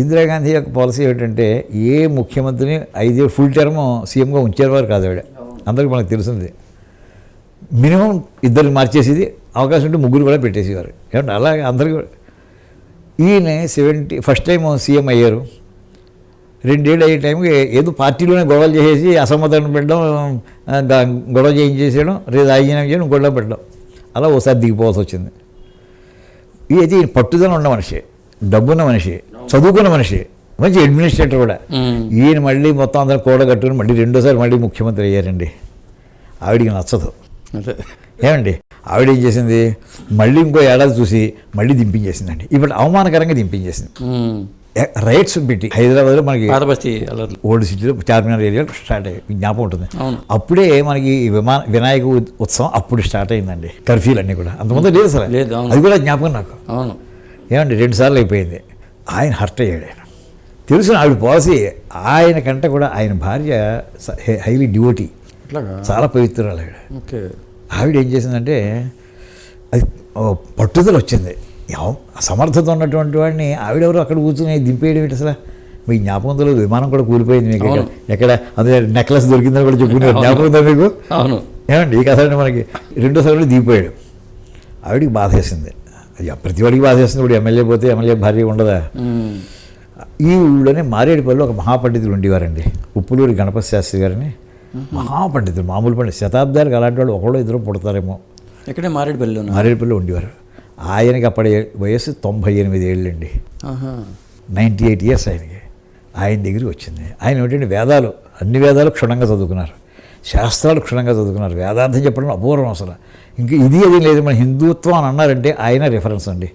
ఇందిరాగాంధీ యొక్క పాలసీ ఏంటంటే ఏ ముఖ్యమంత్రిని ఐదేళ్ళు ఫుల్ టర్మ్ సీఎంగా ఉంచేవారు కాదు ఆవిడ. అందరికీ మనకు తెలిసింది. మినిమం ఇద్దరు మార్చేసేది అవకాశం ఉంటే ముగ్గురు కూడా పెట్టేసేవారు. ఏమంటే అలాగే అందరికీ ఈయన సెవెంటీ ఫస్ట్ టైం సీఎం అయ్యారు. రెండేళ్ళు అయ్యే టైంకి ఏదో పార్టీలోనే గొడవలు చేసేసి అసమ్మతాన్ని పెట్టడం గొడవ చేయించేసేయడం రేపు రాజీనామా చేయడం గొడవ పెట్టడం. అలా ఓసారి దిగిపోవాల్సి వచ్చింది. ఇది పట్టుదల ఉన్న మనిషి డబ్బున్న మనిషి. చదువుకున్న మనిషి మంచి అడ్మినిస్ట్రేటర్ కూడా. ఈయన మళ్ళీ మొత్తం అందరూ కూడగట్టుకుని మళ్ళీ రెండోసారి మళ్ళీ ముఖ్యమంత్రి అయ్యారండి. ఆవిడికి నచ్చదు. ఏమండి? ఆవిడ ఏం చేసింది? మళ్ళీ ఇంకో ఏడాది చూసి మళ్ళీ దింపించేసిందండి. ఇప్పుడు అవమానకరంగా దింపించేసింది. రైట్స్ పెట్టి హైదరాబాద్లో మనకి ఓల్డ్ సిటీలో చార్మినార్ ఏరియాలో స్టార్ట్ అయ్యి జ్ఞాపకం ఉంటుంది. అప్పుడే మనకి విమాన వినాయక ఉత్సవం అప్పుడు స్టార్ట్ అయిందండి. కర్ఫ్యూలు అన్నీ కూడా. అంతకుముందు లేదు అవును. అది కూడా జ్ఞాపకం నాకు. ఏమండి? రెండు సార్లు అయిపోయింది. ఆయన హర్ట్ అయ్యాడు ఆయన. తెలుసు ఆవిడ పాలసీ ఆయన కంటే కూడా ఆయన భార్య హైలీ డివోటీ అట్లాగా? చాలా పవిత్రాలు ఆవిడ. ఆవిడ ఏం చేసిందంటే అది పట్టుదల వచ్చింది. సమర్థత ఉన్నటువంటి వాడిని ఆవిడెవరు అక్కడ కూర్చుని దింపేయడం ఏంటి అసలు? మీ జ్ఞాపకంతో విమానం కూడా కూలిపోయింది మీకు ఎక్కడ- అవును. ఎక్కడ? అదే నెక్లెస్ దొరికిందని కూడా చెప్పుకున్నారు జ్ఞాపకం ఉందా మీకు? అవును. ఏమండి ఈ కథ మనకి రెండోసారి దిగిపోయాడు ఆవిడికి బాధ వేసింది అది ప్రతి వాడికి బాధ వేస్తుంది ఇప్పుడు ఎమ్మెల్యే పోతే ఎమ్మెల్యే భార్య ఉండదా. ఈ ఊళ్ళోనే మారేడుపల్లిలో ఒక మహాపండితుడు ఉండేవారండి. ఉప్పులూరి గణపతి శాస్త్రి గారిని. మహాపండితుడు మామూలు పండితుడు శతాబ్దాలకు అలాంటి వాళ్ళు ఒకళ్ళు ఇద్దరు పుడతారేమో. ఇక్కడే మారేడుపల్లిలో ఉన్నా మారేడుపల్లిలో ఉండేవారు. ఆయనకి అప్పటి వయస్సు తొంభై ఎనిమిది ఏళ్ళండి. ఆహా. నైంటీ ఎయిట్ ఇయర్స్ ఆయనకి. ఆయన దగ్గరికి వచ్చింది. ఆయన ఏంటంటే వేదాలు అన్ని వేదాలు క్షుణ్ణంగా చదువుకున్నారు. శాస్త్రాలు క్షుణ్ణంగా చదువుకున్నారు. వేదాంతం చెప్పడం అపూర్వం అసలు. ఇంకా ఇది అది లేదు. మన హిందుత్వం అని అన్నారంటే ఆయన రిఫరెన్స్ అండి.